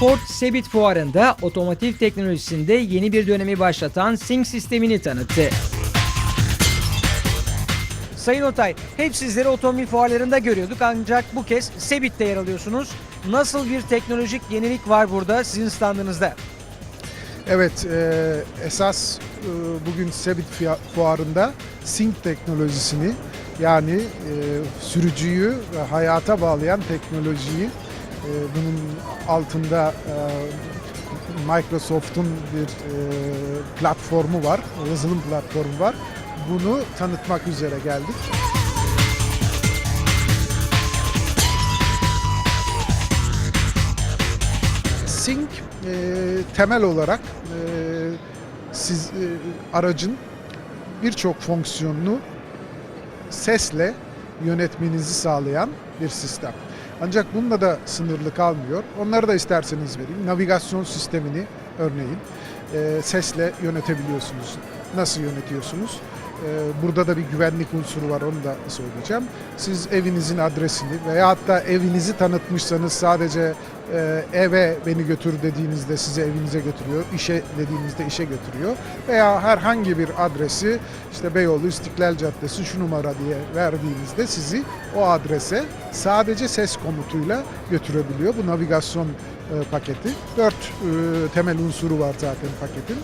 Ford Sebit fuarında otomotiv teknolojisinde yeni bir dönemi başlatan Sync sistemini tanıttı. Sayın Otay, hep sizleri otomobil fuarlarında görüyorduk ancak bu kez Sebit'te yer alıyorsunuz. Nasıl bir teknolojik yenilik var burada sizin standınızda? Evet, e, esas e, bugün Sebit fuarında Sync teknolojisini yani e, sürücüyü ve hayata bağlayan teknolojiyi bunun altında e, Microsoft'un bir e, platformu var, yazılım platformu var. Bunu tanıtmak üzere geldik. Sync e, temel olarak e, siz e, aracın birçok fonksiyonunu sesle yönetmenizi sağlayan bir sistem. Ancak bununla da sınırlı kalmıyor. Onları da isterseniz vereyim. Navigasyon sistemini örneğin e, sesle yönetebiliyorsunuz. Nasıl yönetiyorsunuz? E, burada da bir güvenlik unsuru var onu da söyleyeceğim. Siz evinizin adresini veya hatta evinizi tanıtmışsanız sadece e, eve beni götür dediğinizde sizi evinize götürüyor. İşe dediğinizde işe götürüyor. Veya herhangi bir adresi işte Beyoğlu İstiklal Caddesi şu numara diye verdiğinizde sizi o adrese sadece ses komutuyla götürebiliyor. Bu navigasyon e, paketi. Dört e, temel unsuru var zaten paketin.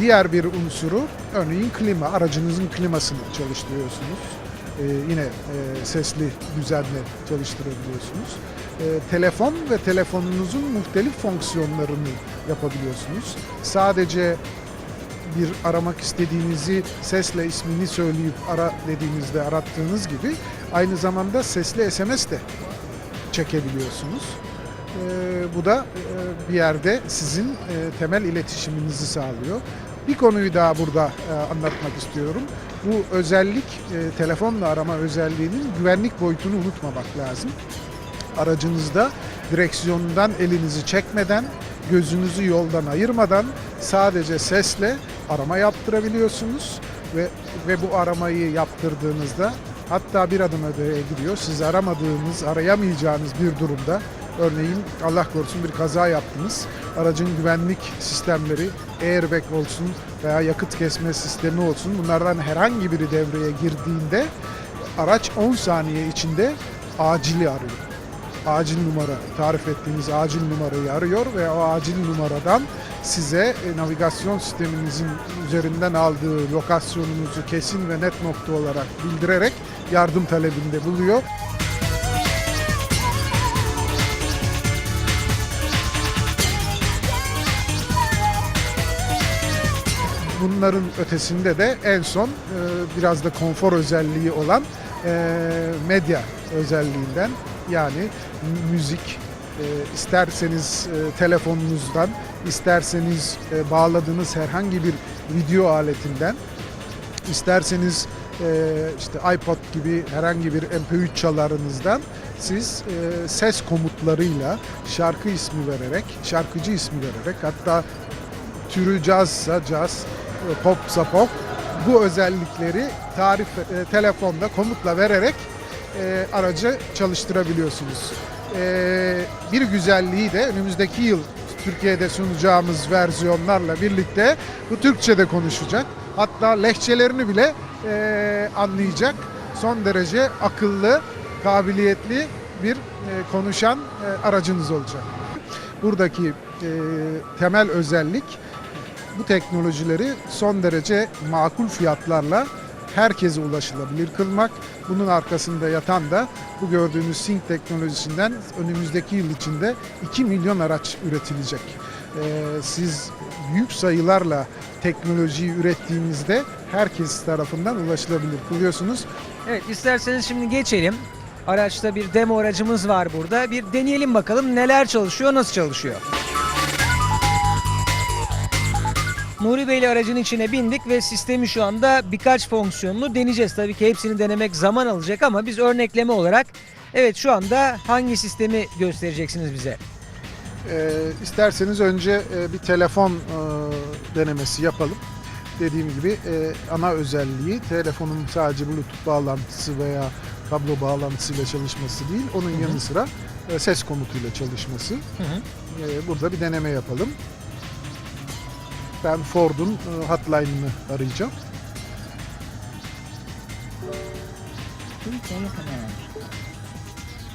Diğer bir unsuru örneğin klima. Aracınızın klimasını çalıştırıyorsunuz. E, yine e, sesli düzenle çalıştırabiliyorsunuz. E, telefon ve telefonunuzun muhtelif fonksiyonlarını yapabiliyorsunuz. Sadece bir aramak istediğinizi sesle ismini söyleyip ara dediğinizde arattığınız gibi aynı zamanda sesli SMS de çekebiliyorsunuz. Ee, bu da e, bir yerde sizin e, temel iletişiminizi sağlıyor. Bir konuyu daha burada e, anlatmak istiyorum. Bu özellik e, telefonla arama özelliğinin güvenlik boyutunu unutmamak lazım. Aracınızda direksiyondan elinizi çekmeden, gözünüzü yoldan ayırmadan sadece sesle arama yaptırabiliyorsunuz ve ve bu aramayı yaptırdığınızda hatta bir adım öteye gidiyor. Siz aramadığınız, arayamayacağınız bir durumda örneğin Allah korusun bir kaza yaptınız. Aracın güvenlik sistemleri airbag olsun veya yakıt kesme sistemi olsun bunlardan herhangi biri devreye girdiğinde araç 10 saniye içinde acili arıyor acil numara tarif ettiğiniz acil numarayı arıyor ve o acil numaradan size e, navigasyon sisteminizin üzerinden aldığı lokasyonunuzu kesin ve net nokta olarak bildirerek yardım talebinde buluyor. Bunların ötesinde de en son e, biraz da konfor özelliği olan e, medya özelliğinden yani müzik e, isterseniz e, telefonunuzdan isterseniz e, bağladığınız herhangi bir video aletinden isterseniz e, işte iPod gibi herhangi bir MP3 çalarınızdan siz e, ses komutlarıyla şarkı ismi vererek, şarkıcı ismi vererek hatta türü cazsa caz, pop bu özellikleri tarif e, telefonda komutla vererek e, aracı çalıştırabiliyorsunuz. E, bir güzelliği de önümüzdeki yıl Türkiye'de sunacağımız versiyonlarla birlikte bu Türkçe'de konuşacak. Hatta lehçelerini bile e, anlayacak. Son derece akıllı, kabiliyetli bir e, konuşan e, aracınız olacak. Buradaki e, temel özellik bu teknolojileri son derece makul fiyatlarla herkese ulaşılabilir kılmak. Bunun arkasında yatan da bu gördüğünüz Sync teknolojisinden önümüzdeki yıl içinde 2 milyon araç üretilecek. Ee, siz büyük sayılarla teknolojiyi ürettiğinizde herkes tarafından ulaşılabilir kılıyorsunuz. Evet isterseniz şimdi geçelim. Araçta bir demo aracımız var burada. Bir deneyelim bakalım neler çalışıyor, nasıl çalışıyor. Nuri Bey ile aracın içine bindik ve sistemi şu anda birkaç fonksiyonunu deneyeceğiz. Tabii ki hepsini denemek zaman alacak ama biz örnekleme olarak evet şu anda hangi sistemi göstereceksiniz bize? Ee, isterseniz önce e, bir telefon e, denemesi yapalım. Dediğim gibi e, ana özelliği telefonun sadece Bluetooth bağlantısı veya kablo bağlantısıyla çalışması değil, onun yanı sıra e, ses komutuyla çalışması. Hı hı. e, burada bir deneme yapalım. Ben Ford'un e, hotline'ını arayacağım.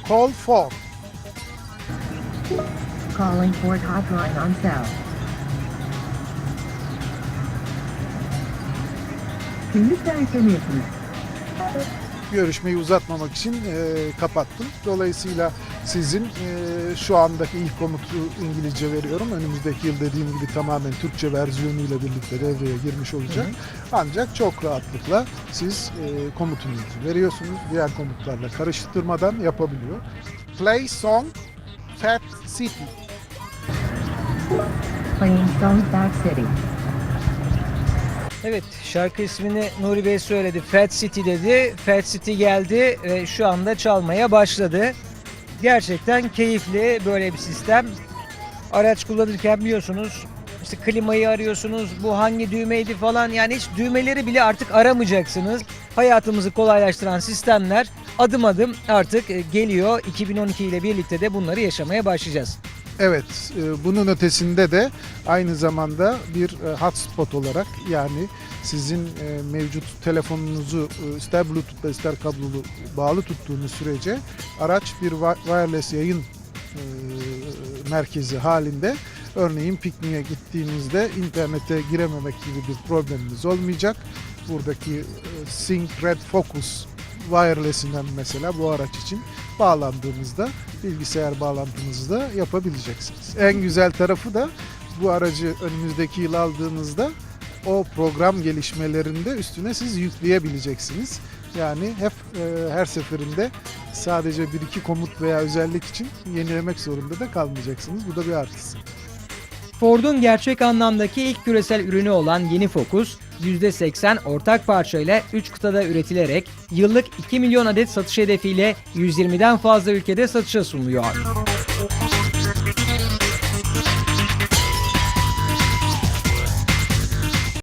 Call Ford. Calling Ford hotline on cell. Şimdi serseniyorsunuz. Görüşmeyi uzatmamak için e, kapattım. Dolayısıyla sizin e, şu andaki ilk komutu İngilizce veriyorum. Önümüzdeki yıl dediğim gibi tamamen Türkçe versiyonuyla birlikte devreye girmiş olacak. Ancak çok rahatlıkla siz e, komutunuzu veriyorsunuz. Diğer komutlarla karıştırmadan yapabiliyor. Play song Fat City. Playing song Fat City. Evet şarkı ismini Nuri Bey söyledi. Fat City dedi. Fat City geldi ve şu anda çalmaya başladı. Gerçekten keyifli böyle bir sistem. Araç kullanırken biliyorsunuz işte klimayı arıyorsunuz. Bu hangi düğmeydi falan yani hiç düğmeleri bile artık aramayacaksınız. Hayatımızı kolaylaştıran sistemler adım adım artık e, geliyor. 2012 ile birlikte de bunları yaşamaya başlayacağız. Evet, e, bunun ötesinde de aynı zamanda bir e, hotspot olarak yani sizin e, mevcut telefonunuzu ister Bluetooth'la ister kablolu bağlı tuttuğunuz sürece araç bir wi- wireless yayın merkezi halinde örneğin pikniğe gittiğinizde internete girememek gibi bir probleminiz olmayacak. Buradaki Sync Red Focus wireless'inden mesela bu araç için bağlandığınızda bilgisayar bağlantınızı da yapabileceksiniz. En güzel tarafı da bu aracı önümüzdeki yıl aldığınızda o program gelişmelerinde üstüne siz yükleyebileceksiniz. Yani hep e, her seferinde sadece bir iki komut veya özellik için yenilemek zorunda da kalmayacaksınız. Bu da bir artısı. Ford'un gerçek anlamdaki ilk küresel ürünü olan yeni Focus, %80 ortak parçayla 3 kıtada üretilerek yıllık 2 milyon adet satış hedefiyle 120'den fazla ülkede satışa sunuluyor.